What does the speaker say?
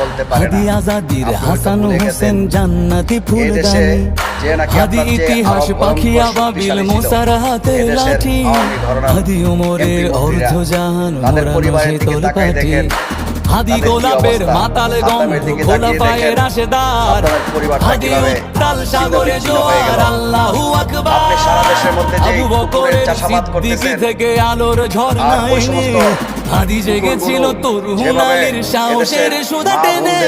বলতে পারে না। আজাদির হাসান হোসেন জান্নাতি ফুলদানি হাদি ইতিহাস পাখি আবাবিল। মোসার হাতে লাঠি। হাদি ওমরের অর্ধ জাহান মোরা শীতল পাটি হাদি গোলাপের? মাতাল রাশেদার। সাদ্দামের পরিবারটা হাদি উত্তাল সাগরে জোয়ার আপনি মধ্যে যে চাষাবাদ করতেছেন, থেকে আলোর ঝর্ণা এনে হাদি জেগেছিল তোর যেভাবে হুনালির সাহসের সুদা টেনে।